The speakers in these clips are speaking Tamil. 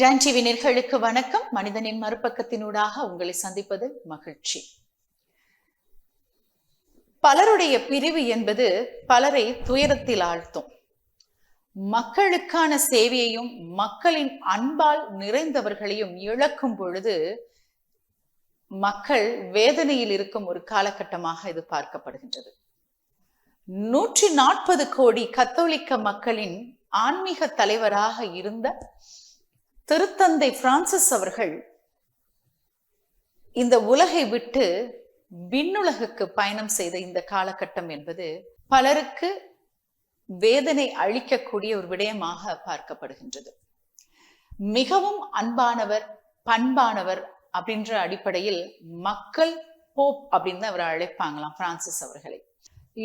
டான் டிவி நேர்களுக்கு வணக்கம். மனிதனின் மறுபக்கத்தினூடாக உங்களை சந்திப்பது மகிழ்ச்சி. பலருடைய பிரிவு என்பது பலரை துயரத்தில் ஆழ்த்தும். மக்களுக்கான சேவையையும் மக்களின் அன்பால் நிறைந்தவர்களையும் இழக்கும் பொழுது மக்கள் வேதனையில் இருக்கும் ஒரு காலகட்டமாக இது பார்க்கப்படுகின்றது. நூற்றி நாற்பது கோடி கத்தோலிக்க மக்களின் ஆன்மீக தலைவராக இருந்த திருத்தந்தை பிரான்சிஸ் அவர்கள் இந்த உலகை விட்டு விண்ணுலகுக்கு பயணம் செய்த இந்த காலகட்டம் என்பது பலருக்கு வேதனை அளிக்கக்கூடிய ஒரு விடயமாக பார்க்கப்படுகின்றது. மிகவும் அன்பானவர் பண்பானவர் அப்படின்ற அடிப்படையில் மக்கள் போப் அப்படின்னு அவரை அழைப்பாங்களாம் பிரான்சிஸ் அவர்களை.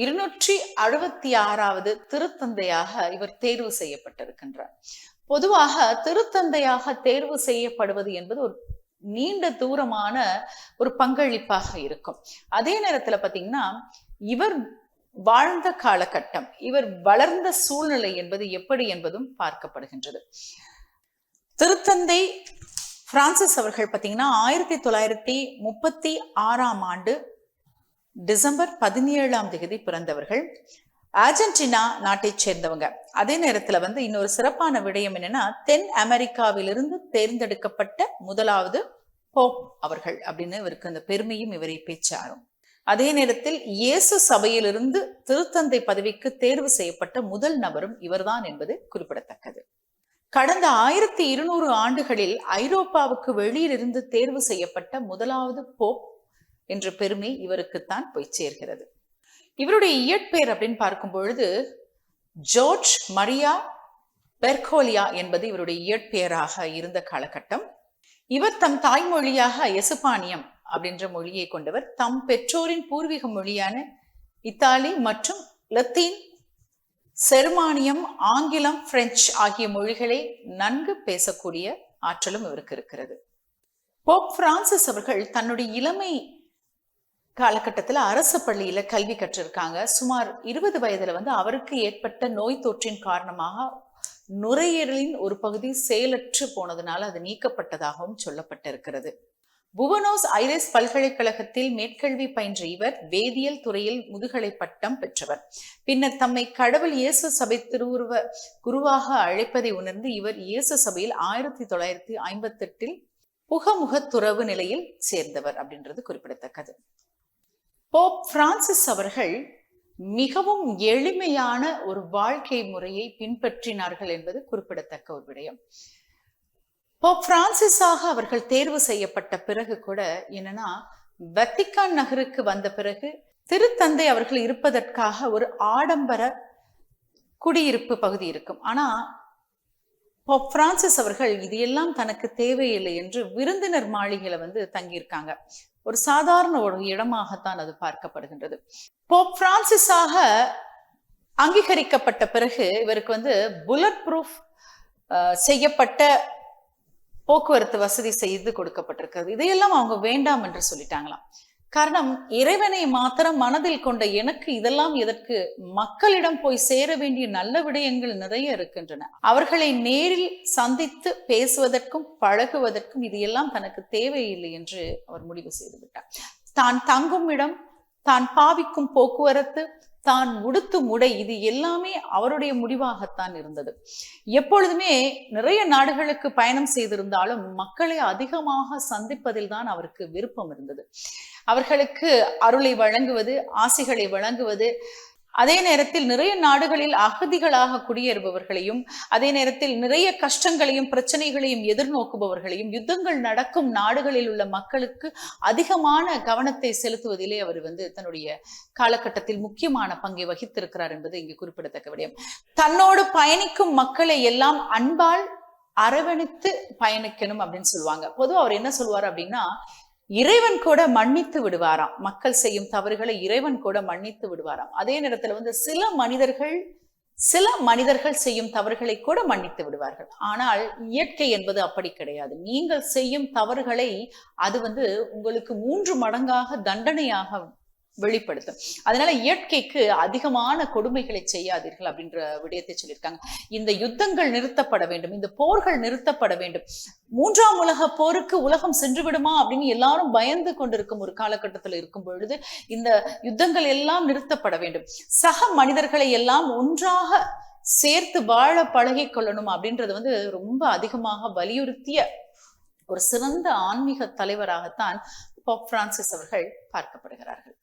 இருநூற்றி அறுபத்தி ஆறாவது திருத்தந்தையாக இவர் தேர்வு செய்யப்பட்டிருக்கின்றார். பொதுவாக திருத்தந்தையாக தேர்வு செய்யப்படுவது என்பது ஒரு நீண்ட தூரமான ஒரு பங்களிப்பாக இருக்கும். அதே நேரத்துல பாத்தீங்கன்னா இவர் வாழ்ந்த காலகட்டம் இவர் வளர்ந்த சூழ்நிலை என்பது எப்படி என்பதும் பார்க்கப்படுகின்றது. திருத்தந்தை பிரான்சிஸ் அவர்கள் பார்த்தீங்கன்னா ஆயிரத்தி தொள்ளாயிரத்தி முப்பத்தி ஆறாம் ஆண்டு டிசம்பர் பதினேழாம் தேதி பிறந்தவர்கள். அர்ஜென்டினா நாட்டைச் சேர்ந்தவங்க. அதே நேரத்துல வந்து இன்னொரு சிறப்பான விடயம் என்னன்னா தென் அமெரிக்காவிலிருந்து தேர்ந்தெடுக்கப்பட்ட முதலாவது போப் அவர்கள் அப்படின்னு இவருக்கு அந்த பெருமையும் இவரை பேச்சாரும். அதே நேரத்தில் இயேசு சபையிலிருந்து திருத்தந்தை பதவிக்கு தேர்வு செய்யப்பட்ட முதல் நபரும் இவர்தான் என்பது குறிப்பிடத்தக்கது. கடந்த ஆயிரத்தி இருநூறு ஆண்டுகளில் ஐரோப்பாவுக்கு வெளியிலிருந்து தேர்வு செய்யப்பட்ட முதலாவது போப் என்ற பெருமை இவருக்குத்தான் போய் சேர்கிறது. இவருடைய இயற்பெயர் அப்படின்னு பார்க்கும் பொழுது ஜோர்ஜ் மரியா பெர்கோலியா என்பது இவருடைய இயற்பெயராக இருந்த காலகட்டம். இவர் தம் தாய்மொழியாக எசுப்பானியம் அப்படின்ற மொழியை கொண்டவர். தம் பெற்றோரின் பூர்வீக மொழியான இத்தாலி மற்றும் லத்தீன் செருமானியம் ஆங்கிலம் பிரெஞ்சு ஆகிய மொழிகளை நன்கு பேசக்கூடிய ஆற்றலும் இவருக்கு இருக்கிறது. போப் பிரான்சிஸ் அவர்கள் தன்னுடைய இளமை காலகட்டத்தில் அரசு பள்ளியில கல்வி கற்றிருக்காங்க. சுமார் இருபது வயதுல வந்து அவருக்கு ஏற்பட்ட நோய் தொற்றின் காரணமாக நுரையீரலின் ஒரு பகுதி செயலற்று போனதுனால அது நீக்கப்பட்டதாகவும் சொல்லப்பட்டிருக்கிறது. புவனோஸ் ஐரிஸ் பல்கலைக்கழகத்தில் மேற்கல்வி பயின்ற இவர் வேதியியல் துறையில் முதுகலை பட்டம் பெற்றவர். பின்னர் தம்மை கடவுள் இயேசு சபை திருவுருவ குருவாக அழைப்பதை உணர்ந்து இவர் இயேசு சபையில் ஆயிரத்தி தொள்ளாயிரத்தி ஐம்பத்தி எட்டில் புகமுக துறவு நிலையில் சேர்ந்தவர் அப்படின்றது குறிப்பிடத்தக்கது. போப் பிரான்சிஸ் அவர்கள் மிகவும் எளிமையான ஒரு வாழ்க்கை முறையை பின்பற்றினார்கள் என்பது குறிப்பிடத்தக்க ஒரு விடயம். போப் பிரான்சிஸாக அவர்கள் தேர்வு செய்யப்பட்ட பிறகு கூட என்னன்னா வத்திக்கான் நகருக்கு வந்த பிறகு திருத்தந்தை அவர்கள் இருப்பதற்காக ஒரு ஆடம்பர குடியிருப்பு பகுதி இருக்கும். ஆனா போப் பிரான்சிஸ் அவர்கள் இது எல்லாம் தனக்கு தேவையில்லை என்று விருந்தினர் மாளிகையில வந்து தங்கியிருக்காங்க. ஒரு சாதாரண ஒரு இடமாகத்தான் அது பார்க்கப்படுகின்றது. போப் பிரான்சிஸாக அங்கீகரிக்கப்பட்ட பிறகு இவருக்கு வந்து புல்லட் ப்ரூஃப் செய்யப்பட்ட போக்குவரத்து வசதி செய்து கொடுக்கப்பட்டிருக்கிறது. இதையெல்லாம் அவங்க வேண்டாம் என்று சொல்லிட்டாங்களாம். காரணம் இறைவனை மாத்திரம் மனதில் கொண்ட எனக்கு இதெல்லாம் எதற்கு? மக்களிடம் போய் சேர வேண்டிய நல்ல விடயங்கள் நிறைய இருக்கின்றன. அவர்களை நேரில் சந்தித்து பேசுவதற்கும் பழகுவதற்கும் இது எல்லாம் தனக்கு தேவையில்லை என்று அவர் முடிவு செய்து விட்டார். தான் தங்கும் இடம் தான் பாவிக்கும் போக்குவரத்து தான் உடுத்தும் முடை. இது எல்லாமே அவருடைய முடிவாகத்தான் இருந்தது. எப்பொழுதுமே நிறைய நாடுகளுக்கு பயணம் செய்திருந்தாலும் மக்களை அதிகமாக சந்திப்பதில் தான் அவருக்கு விருப்பம் இருந்தது. அவர்களுக்கு அருளை வழங்குவது ஆசைகளை வழங்குவது அதே நேரத்தில் நிறைய நாடுகளில் அகதிகளாக குடியேறுபவர்களையும் அதே நேரத்தில் நிறைய கஷ்டங்களையும் பிரச்சனைகளையும் எதிர்நோக்குபவர்களையும் யுத்தங்கள் நடக்கும் நாடுகளில் உள்ள மக்களுக்கு அதிகமான கவனத்தை செலுத்துவதிலே அவர் வந்து தன்னுடைய காலகட்டத்தில் முக்கியமான பங்கை வகித்திருக்கிறார் என்பது இங்கு குறிப்பிடத்தக்க விடயம். தன்னோடு பயணிக்கும் மக்களை எல்லாம் அன்பால் அரவணைத்து பயணிக்கணும் அப்படின்னு சொல்லுவாங்க. பொதுவாக அவர் என்ன சொல்லுவார் அப்படின்னா இறைவன் கூட மன்னித்து விடுவாராம். மக்கள் செய்யும் தவறுகளை இறைவன் கூட மன்னித்து விடுவாராம். அதே நேரத்துல வந்து சில மனிதர்கள் சில மனிதர்கள் செய்யும் தவறுகளை கூட மன்னித்து விடுவார்கள். ஆனால் இயற்கை என்பது அப்படி கிடையாது. நீங்கள் செய்யும் தவறுகளை அது வந்து உங்களுக்கு மூன்று மடங்காக தண்டனையாக வெளிப்படுத்தும். அதனால இயற்கைக்கு அதிகமான கொடுமைகளை செய்யாதீர்கள் அப்படின்ற விடயத்தை சொல்லியிருக்காங்க. இந்த யுத்தங்கள் நிறுத்தப்பட வேண்டும். இந்த போர்கள் நிறுத்தப்பட வேண்டும். மூன்றாம் உலக போருக்கு உலகம் சென்று விடுமா அப்படின்னு எல்லாரும் பயந்து கொண்டிருக்கும் ஒரு காலகட்டத்தில் இருக்கும் பொழுது இந்த யுத்தங்கள் எல்லாம் நிறுத்தப்பட வேண்டும். சக மனிதர்களை எல்லாம் ஒன்றாக சேர்த்து வாழ பழகி கொள்ளணும் அப்படின்றது வந்து ரொம்ப அதிகமாக வலியுறுத்திய ஒரு சிறந்த ஆன்மீக தலைவராகத்தான் போப் பிரான்சிஸ் அவர்கள் பார்க்கப்படுகிறார்கள்.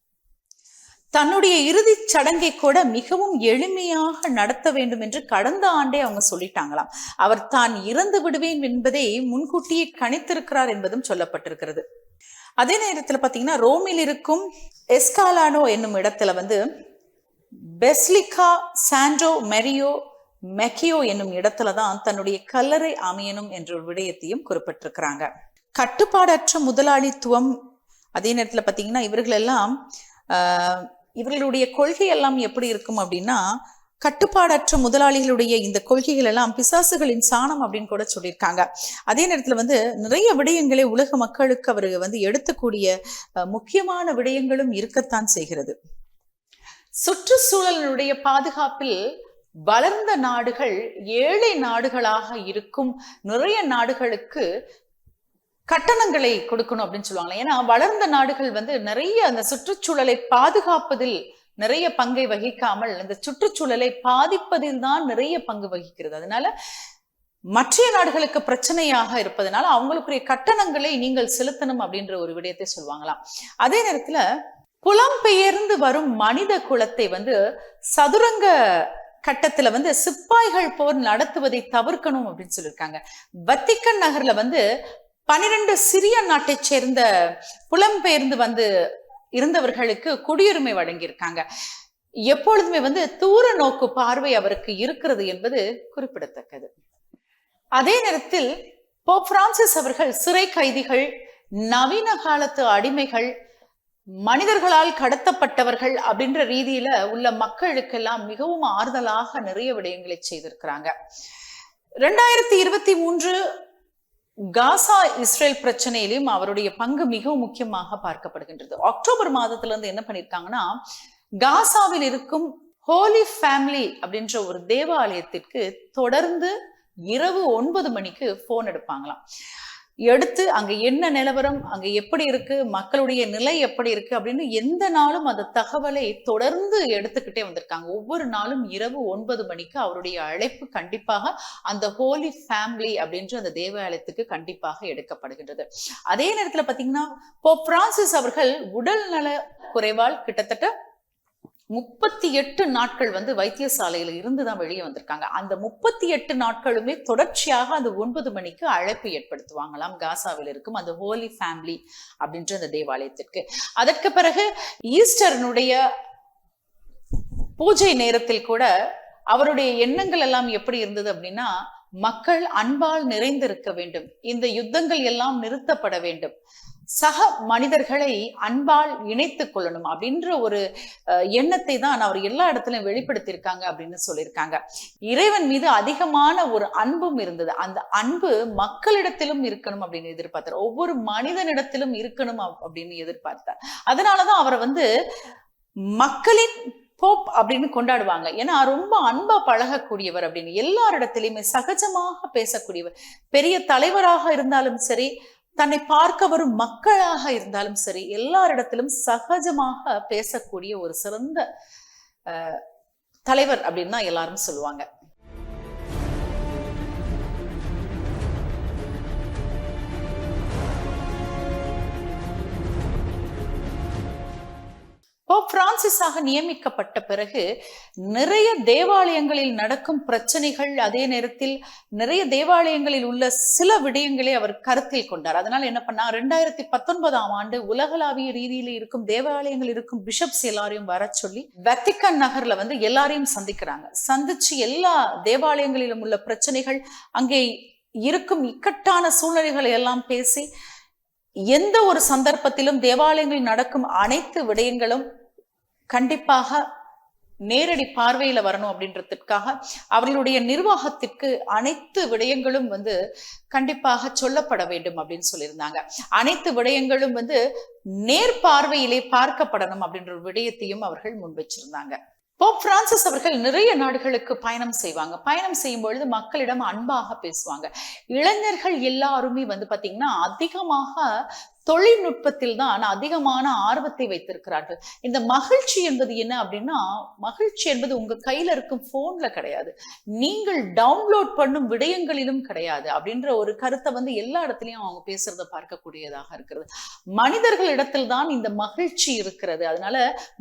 தன்னுடைய இறுதிச் சடங்கை கூட மிகவும் எளிமையாக நடத்த வேண்டும் என்று கடந்த ஆண்டே அவங்க சொல்லிட்டாங்களாம். அவர் தான் இறந்து விடுவேன் என்பதை முன்கூட்டியே கணித்திருக்கிறார் என்பதும் சொல்லப்பட்டிருக்கிறது. அதே நேரத்தில் பார்த்தீங்கன்னா ரோமில் இருக்கும் எஸ்காலானோ என்னும் இடத்துல வந்து பெஸ்லிகா சாண்டோ மெரியோ மெக்கியோ என்னும் இடத்துல தான் தன்னுடைய கல்லறை அமையணும் என்ற ஒரு விடயத்தையும் குறிப்பிட்டிருக்கிறாங்க. கட்டுப்பாடற்ற முதலாளித்துவம் அதே நேரத்தில் பார்த்தீங்கன்னா இவர்கள் எல்லாம் இவர்களுடைய கொள்கை எல்லாம் எப்படி இருக்கும் அப்படின்னா கட்டுப்பாடற்ற முதலாளிகளுடைய இந்த கொள்கைகள் எல்லாம் பிசாசுகளின் சாணம் அப்படின்னு கூட சொல்லியிருக்காங்க. அதே நேரத்துல வந்து நிறைய விடயங்களை உலக மக்களுக்கு அவர் வந்து எடுத்துக்கூடிய அஹ், முக்கியமான விடயங்களும் இருக்கத்தான் செய்கிறது. சுற்றுச்சூழலுடைய பாதுகாப்பில் வளர்ந்த நாடுகள் ஏழை நாடுகளாக இருக்கும் நிறைய நாடுகளுக்கு கட்டணங்களை கொடுக்கணும் அப்படின்னு சொல்லுவாங்க ஏன்னா வளர்ந்த நாடுகள் வந்து நிறைய அந்த சுற்றுச்சூழலை பாதுகாப்பதில் நிறைய பங்கை வகிக்காமல் அந்த சுற்றுச்சூழலை பாதிப்பதில் தான் நிறைய பங்கு வகிக்கிறது. அதனால மற்ற நாடுகளுக்கு பிரச்சனையாக இருப்பதனால அவங்களுக்குரிய கட்டணங்களை நீங்கள் செலுத்தணும் அப்படின்ற ஒரு விடயத்தை சொல்லுவாங்களாம். அதே நேரத்துல புலம்பெயர்ந்து வரும் மனித குலத்தை வந்து சதுரங்க கட்டத்துல வந்து சிப்பாய்கள் போர் நடத்துவதை தவிர்க்கணும் அப்படின்னு சொல்லியிருக்காங்க. வத்திக்கன் நகர்ல வந்து பனிரெண்டு சிறிய நாட்டைச் சேர்ந்த புலம்பெயர்ந்து வந்து இருந்தவர்களுக்கு குடியுரிமை வழங்கியிருக்காங்க. எப்பொழுதுமே வந்து தூர நோக்கு பார்வை அவருக்கு இருக்கிறது என்பது குறிப்பிடத்தக்கது. அதே நேரத்தில் போப் பிரான்சிஸ் அவர்கள் சிறை கைதிகள் நவீன காலத்து அடிமைகள் மனிதர்களால் கடத்தப்பட்டவர்கள் அப்படின்ற ரீதியில உள்ள மக்களுக்கெல்லாம் மிகவும் ஆறுதலாக நிறைய விடயங்களை செய்திருக்கிறாங்க. ரெண்டாயிரத்தி இருபத்தி மூன்று காசா இஸ்ரேல் பிரச்சனையிலும் அவருடைய பங்கு மிகவும் முக்கியமாக பார்க்கப்படுகின்றது. அக்டோபர் மாதத்துல இருந்து என்ன பண்ணிருக்காங்கன்னா காசாவில் இருக்கும் ஹோலி ஃபேமிலி அப்படின்ற ஒரு தேவாலயத்திற்கு தொடர்ந்து இரவு ஒன்பது மணிக்கு போன் எடுப்பாங்களாம். எடுத்து அங்கே என்ன நிலவரம் அங்கே எப்படி இருக்கு மக்களுடைய நிலை எப்படி இருக்கு அப்படின்னு எந்த நாளும் அந்த தகவலை தொடர்ந்து எடுத்துக்கிட்டே வந்திருக்காங்க. ஒவ்வொரு நாளும் இரவு ஒன்பது மணிக்கு அவருடைய அழைப்பு கண்டிப்பாக அந்த ஹோலி ஃபேமிலி அப்படின்ற அந்த தேவாலயத்துக்கு கண்டிப்பாக எடுக்கப்படுகின்றது. அதே நேரத்தில் பார்த்தீங்கன்னா போ பிரான்சிஸ் அவர்கள் உடல் நல குறைவால் கிட்டத்தட்ட முப்பத்தி எட்டு நாட்கள் வந்து வைத்தியசாலையில இருந்து தான் வெளியே வந்திருக்காங்க. அந்த முப்பத்தி எட்டு நாட்களுமே தொடர்ச்சியாக அந்த ஒன்பது மணிக்கு அழைப்பு ஏற்படுத்துவாங்களாம். காசாவில் இருக்கும் அந்த ஹோலி ஃபேமிலி அப்படின்ற அந்த தேவாலயத்திற்கு. அதற்கு பிறகு ஈஸ்டர்னுடைய பூஜை நேரத்தில் கூட அவருடைய எண்ணங்கள் எல்லாம் எப்படி இருந்தது அப்படின்னா மக்கள் அன்பால் நிறைந்திருக்க வேண்டும். இந்த யுத்தங்கள் எல்லாம் நிறுத்தப்பட வேண்டும். சக மனிதர்களை அன்பால் இணைத்துக் கொள்ளணும் அப்படின்ற ஒரு எண்ணத்தை தான் அவர் எல்லா இடத்துலயும் வெளிப்படுத்தியிருக்காங்க அப்படின்னு சொல்லியிருக்காங்க. இறைவன் மீது அதிகமான ஒரு அன்பும் இருந்தது. அந்த அன்பு மக்களிடத்திலும் இருக்கணும் அப்படின்னு எதிர்பார்த்தார். ஒவ்வொரு மனிதனிடத்திலும் இருக்கணும் அப்படின்னு எதிர்பார்த்தார். அதனாலதான் அவரை வந்து மக்களின் போப் அப்படின்னு கொண்டாடுவாங்க. ஏன்னா ரொம்ப அன்பா பழகக்கூடியவர் அப்படின்னு எல்லாரிடத்திலையுமே சகஜமாக பேசக்கூடியவர். பெரிய தலைவராக இருந்தாலும் சரி தன்னை பார்க்க வரும் மக்களாக இருந்தாலும் சரி எல்லாரிடத்திலும் சகஜமாக பேசக்கூடிய ஒரு சிறந்த தலைவர் அப்படின்னு தான் எல்லாரும் சொல்லுவாங்க. போப் பிரான்சிஸாக நியமிக்கப்பட்ட பிறகு நிறைய தேவாலயங்களில் நடக்கும் பிரச்சனைகள் அதே நேரத்தில் நிறைய தேவாலயங்களில் உள்ள சில விடயங்களை அவர் கருத்தில் கொண்டார். அதனால் என்ன பண்ணா ரெண்டாயிரத்தி பத்தொன்பதாம் ஆண்டு உலகளாவிய ரீதியில் இருக்கும் தேவாலயங்கள் இருக்கும் பிஷப்ஸ் எல்லாரையும் வர சொல்லி வத்திக்கன் நகர்ல வந்து எல்லாரையும் சந்திக்கிறாங்க. சந்திச்சு எல்லா தேவாலயங்களிலும் உள்ள பிரச்சனைகள் அங்கே இருக்கும் இக்கட்டான சூழ்நிலைகளை எல்லாம் பேசி எந்த ஒரு சந்தர்ப்பத்திலும் தேவாலயங்களில் நடக்கும் அனைத்து விடயங்களும் கண்டிப்பாக நேரடி பார்வையில வரணும் அப்படின்றதுக்காக அவர்களுடைய நிர்வாகத்திற்கு அனைத்து விடயங்களும் வந்து கண்டிப்பாக சொல்லப்பட வேண்டும் அப்படின்னு சொல்லியிருந்தாங்க. அனைத்து விடயங்களும் வந்து நேர்பார்வையிலே பார்க்கப்படணும் அப்படின்ற ஒரு விடயத்தையும் அவர்கள் முன்வச்சிருந்தாங்க போப் பிரான்சிஸ் அவர்கள் நிறைய நாடுகளுக்கு பயணம் செய்வாங்க. பயணம் செய்யும் பொழுது மக்களிடம் அன்பாக பேசுவாங்க. இளைஞர்கள் எல்லாருமே வந்து பாத்தீங்கன்னா அதிகமாக தொழில்நுட்பத்தில் தான் அதிகமான ஆர்வத்தை வைத்திருக்கிறார்கள். இந்த மகிழ்ச்சி என்பது என்ன அப்படின்னா மகிழ்ச்சி என்பது உங்க கையில இருக்கும் போன்ல கிடையாது. நீங்கள் டவுன்லோட் பண்ணும் விடயங்களிலும் கிடையாது அப்படின்ற ஒரு கருத்தை வந்து எல்லா இடத்துலயும் அவங்க பேசுறத பார்க்கக்கூடியதாக இருக்கிறது. மனிதர்களிடத்தில் தான் இந்த மகிழ்ச்சி இருக்கிறது. அதனால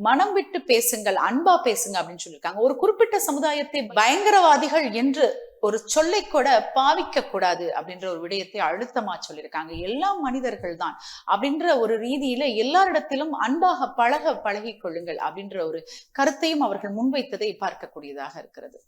மனம் விட்டு பேசுங்கள் அன்பா பேசுங்க அப்படின்னு சொல்லியிருக்காங்க. ஒரு குறிப்பிட்ட சமுதாயத்தை பயங்கரவாதிகள் என்று ஒரு சொல்லை கூட பாவிக்க கூடாது அப்படின்ற ஒரு விடயத்தை அழுத்தமா சொல்லியிருக்காங்க. எல்லா மனிதர்கள் தான் அப்படின்ற ஒரு ரீதியில எல்லாரிடத்திலும் அன்பாக பழக பழகிக் கொள்ளுங்கள் அப்படின்ற ஒரு கருத்தையும் அவர்கள் முன்வைத்ததை பார்க்கக்கூடியதாக இருக்கிறது.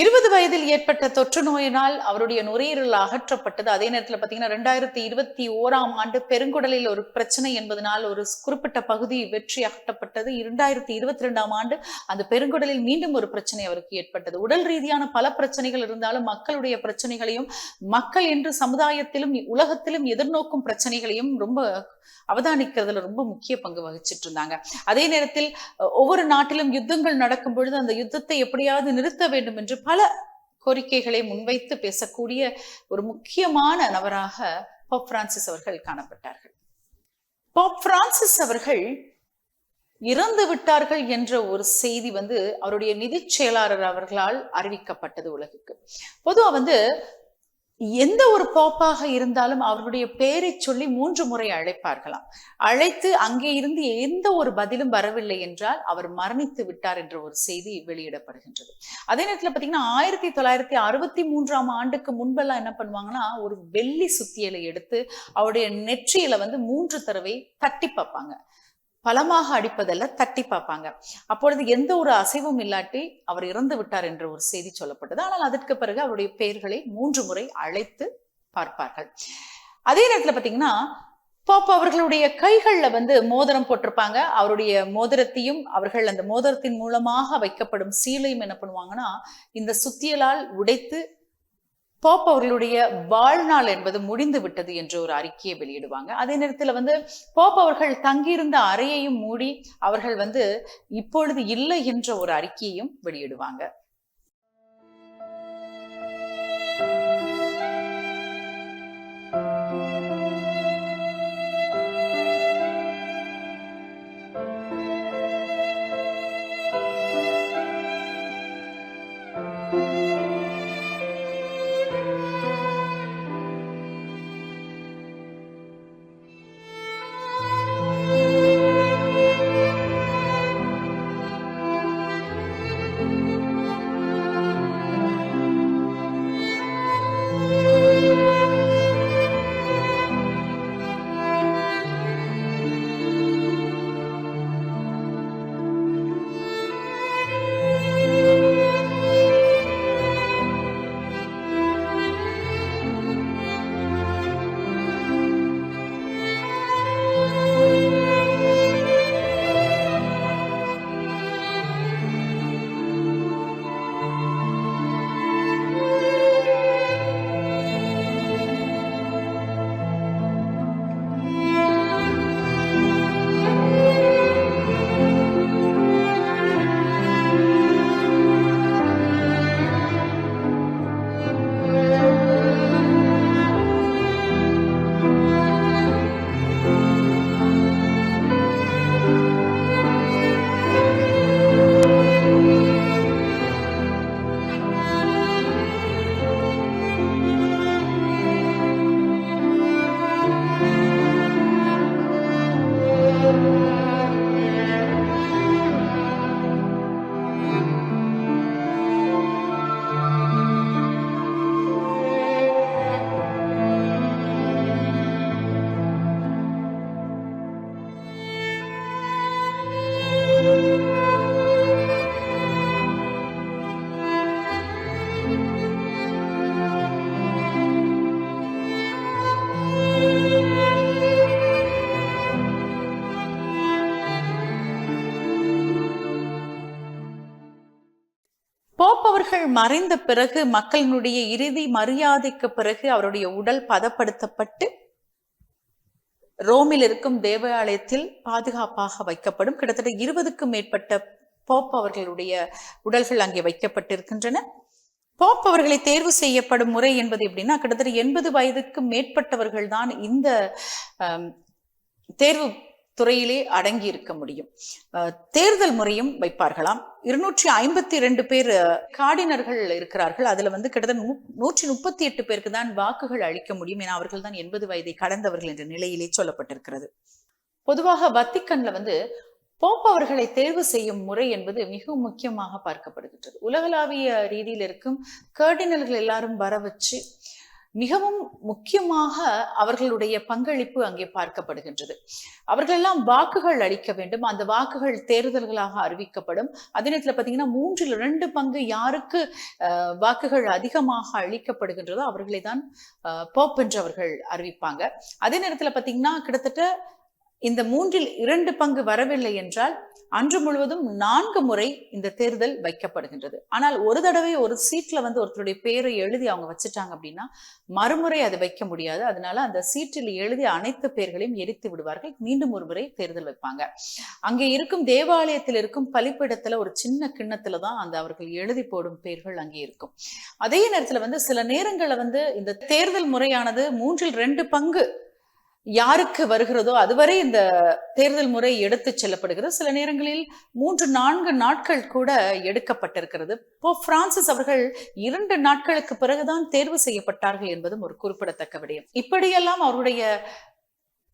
இருபது வயதில் ஏற்பட்ட தொற்று நோயினால் அவருடைய நுரையீரல் அகற்றப்பட்டது. அதே நேரத்தில் பார்த்தீங்கன்னா ரெண்டாயிரத்தி இருபத்தி ஓராம் ஆண்டு பெருங்குடலில் ஒரு பிரச்சனை என்பதனால் ஒரு குறிப்பிட்ட பகுதி வெற்றி அகற்றப்பட்டது. இரண்டாயிரத்தி இருபத்தி ரெண்டாம் ஆண்டு அந்த பெருங்குடலில் மீண்டும் ஒரு பிரச்சனை அவருக்கு ஏற்பட்டது. உடல் ரீதியான பல பிரச்சனைகள் இருந்தாலும் மக்களுடைய பிரச்சனைகளையும் மக்கள் என்று சமுதாயத்திலும் உலகத்திலும் எதிர்நோக்கும் பிரச்சனைகளையும் ரொம்ப அவதானிக்கிறதுல ரொம்ப முக்கிய பங்கு வகிச்சிட்டு இருந்தாங்க அதே நேரத்தில் ஒவ்வொரு நாட்டிலும் யுத்தங்கள் நடக்கும் பொழுது அந்த யுத்தத்தை எப்படியாவது நிறுத்த வேண்டும் என்று பல கோரிக்கைகளை முன்வைத்து பேசக்கூடிய ஒரு முக்கியமான நபராக பாப் பிரான்சிஸ் அவர்கள் காணப்பட்டார்கள். பாப் பிரான்சிஸ் அவர்கள் இறந்து விட்டார்கள் என்ற ஒரு செய்தி வந்து அவருடைய நிதி செயலாளர் அவர்களால் அறிவிக்கப்பட்டது உலகுக்கு. பொதுவா வந்து எந்த ஒரு போப்பாக இருந்தாலும் அவருடைய பெயரை சொல்லி மூன்று முறை அழைப்பார்களாம். அழைத்து அங்கே இருந்து எந்த ஒரு பதிலும் வரவில்லை என்றால் அவர் மரணித்து விட்டார் என்ற ஒரு செய்தி வெளியிடப்படுகின்றது. அதே நேரத்தில் பார்த்தீங்கன்னா ஆயிரத்தி தொள்ளாயிரத்தி அறுபத்தி மூன்றாம் ஆண்டுக்கு முன்பெல்லாம் என்ன பண்ணுவாங்கன்னா ஒரு வெள்ளி சுத்தியலை எடுத்து அவருடைய நெற்றியில வந்து மூன்று தடவை தட்டி பார்ப்பாங்க. பலமாக அடிப்பதல்ல தட்டி பார்ப்பாங்க. அப்பொழுது எந்த ஒரு அசைவும் இல்லாட்டி அவர் இறந்து விட்டார் என்ற ஒரு செய்தி சொல்லப்பட்டது. ஆனால் அதற்கு பிறகு அவருடைய பெயர்களை மூன்று முறை அழைத்து பார்ப்பார்கள். அதே நேரத்தில் பார்த்தீங்கன்னா பாப் அவர்களுடைய கைகளில் வந்து மோதிரம் போட்டிருப்பாங்க. அவருடைய மோதிரத்தையும் அவர்கள் அந்த மோதிரத்தின் மூலமாக வைக்கப்படும் சீலையும் என்ன பண்ணுவாங்கன்னா இந்த சுத்தியலால் உடைத்து போப் அவர்களுடைய வாழ்நாள் என்பது முடிந்து விட்டது என்ற ஒரு அறிக்கையை வெளியிடுவாங்க. அதே நேரத்தில் வந்து போப் அவர்கள் தங்கியிருந்த அறையையும் மூடி அவர்கள் வந்து இப்பொழுது இல்லை என்ற ஒரு அறிக்கையையும் வெளியிடுவாங்க. மறைந்த பிறகு மக்களினுடைய இறுதி மரியாதைக்கு பிறகு அவருடைய உடல் பதப்படுத்தப்பட்டு ரோமில் இருக்கும் தேவாலயத்தில் பாதுகாப்பாக வைக்கப்படும். கிட்டத்தட்ட இருபதுக்கும் மேற்பட்ட போப் அவர்களுடைய உடல்கள் அங்கே வைக்கப்பட்டிருக்கின்றன. போப் அவர்களை தேர்வு செய்யப்படும் முறை என்பது எப்படின்னா கிட்டத்தட்ட எண்பது வயதுக்கு மேற்பட்டவர்கள் தான் இந்த தேர்வு துறையிலே அடங்கி இருக்க முடியும் தேர்தல் முறையும் வைப்பார்களாம். இருநூற்றி ஐம்பத்தி ரெண்டு பேர் காடினர்கள் இருக்கிறார்கள். அதுல வந்து கிட்டத்தட்ட நூ- நூற்றி முப்பத்தி எட்டு பேருக்கு தான் வாக்குகள் அளிக்க முடியும் என அவர்கள் தான் எண்பது வயதை கடந்தவர்கள் என்ற நிலையிலே சொல்லப்பட்டிருக்கிறது. பொதுவாக வத்திக்கன்ல வந்து போப் அவர்களை தேர்வு செய்யும் முறை என்பது மிகவும் முக்கியமாக பார்க்கப்படுகின்றது. உலகளாவிய ரீதியில் இருக்கும் கர்டினல்கள் எல்லாரும் வர வச்சு மிகவும் முக்கியமாக அவர்களுடைய பங்களிப்பு அங்கே பார்க்கப்படுகின்றது. அவர்களெல்லாம் வாக்குகள் அளிக்க வேண்டும். அந்த வாக்குகள் தேர்தல்களாக அறிவிக்கப்படும். அதே நேரத்தில் பார்த்தீங்கன்னா மூன்றில் இரண்டு பங்கு யாருக்கு வாக்குகள் அதிகமாக அளிக்கப்படுகின்றதோ அவர்களை தான் போப் என்று அவர்கள் அறிவிப்பாங்க. அதே நேரத்தில் பார்த்தீங்கன்னா கிட்டத்தட்ட இந்த மூன்றில் இரண்டு பங்கு வரவில்லை என்றால் அன்று முழுவதும் நான்கு முறை இந்த தேர்தல் வைக்கப்படுகின்றது. ஆனால் ஒரு தடவை ஒரு சீட்ல வந்து ஒருத்தருடைய பேரை எழுதி அவங்க வச்சுட்டாங்க அப்படின்னா மறுமுறை அதை வைக்க முடியாது. அதனால அந்த சீட்டில் எழுதிய அனைத்து பேர்களையும் எரித்து விடுவார்கள். மீண்டும் ஒரு முறை தேர்தல் வைப்பாங்க. அங்கே இருக்கும் தேவாலயத்தில் இருக்கும் பலிப்பிடத்துல ஒரு சின்ன கிண்ணத்துல தான் அந்த அவர்கள் எழுதி போடும் பேர்கள் அங்கே இருக்கும். அதே நேரத்துல வந்து சில நேரங்கள்ல வந்து இந்த தேர்தல் முறையானது மூன்றில் ரெண்டு பங்கு யாருக்கு வருகிறதோ அதுவரை இந்த தேர்தல் முறை எடுத்து செல்லப்படுகிறது. சில நேரங்களில் மூன்று நான்கு நாட்கள் கூட எடுக்கப்பட்டிருக்கிறது. இப்போ பிரான்சிஸ் அவர்கள் இரண்டு நாட்களுக்கு பிறகுதான் தேர்வு செய்யப்பட்டார்கள் என்பதும் ஒரு குறிப்பிடத்தக்க விடயம். இப்படியெல்லாம் அவருடைய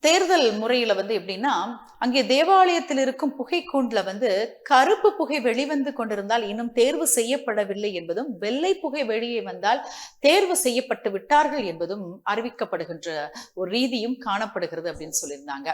தேர்தல் முறையில வந்து எப்படின்னா அங்கே தேவாலயத்தில் இருக்கும் புகைக்கூண்டுல வந்து கருப்பு புகை வெளிவந்து கொண்டிருந்தால் இன்னும் தேர்வு செய்யப்படவில்லை என்பதும் வெள்ளை புகை வெளியே வந்தால் தேர்வு செய்யப்பட்டு விட்டார்கள் என்பதும் அறிவிக்கப்படுகின்ற ஒரு ரீதியும் காணப்படுகிறது அப்படின்னு சொல்லியிருந்தாங்க.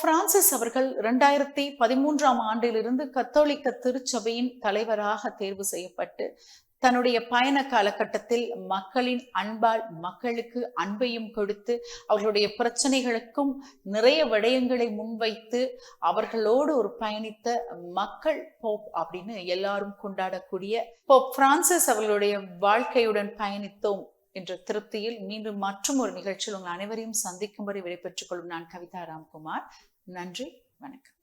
போப் பிரான்சிஸ் அவர்கள் இரண்டாயிரத்தி பதிமூன்றாம் ஆண்டிலிருந்து கத்தோலிக்க திருச்சபையின் தலைவராக தேர்வு செய்யப்பட்டு தன்னுடைய பயண காலகட்டத்தில் மக்களின் அன்பால் மக்களுக்கு அன்பையும் கொடுத்து அவர்களுடைய பிரச்சனைகளுக்கும் நிறைய விடயங்களை முன்வைத்து அவர்களோடு ஒரு பயணித்த மக்கள் போப் அப்படின்னு எல்லாரும் கொண்டாடக்கூடிய போப் பிரான்சிஸ் அவர்களுடைய வாழ்க்கையுடன் பயணித்தோம் என்ற திருப்தியில் மீண்டும் மற்றும் ஒரு நிகழ்ச்சியில் உங்கள் அனைவரையும் சந்திக்கும்படி விடைபெற்றுக் கொள்ளும் நான் கவிதா ராம்குமார். நன்றி வணக்கம்.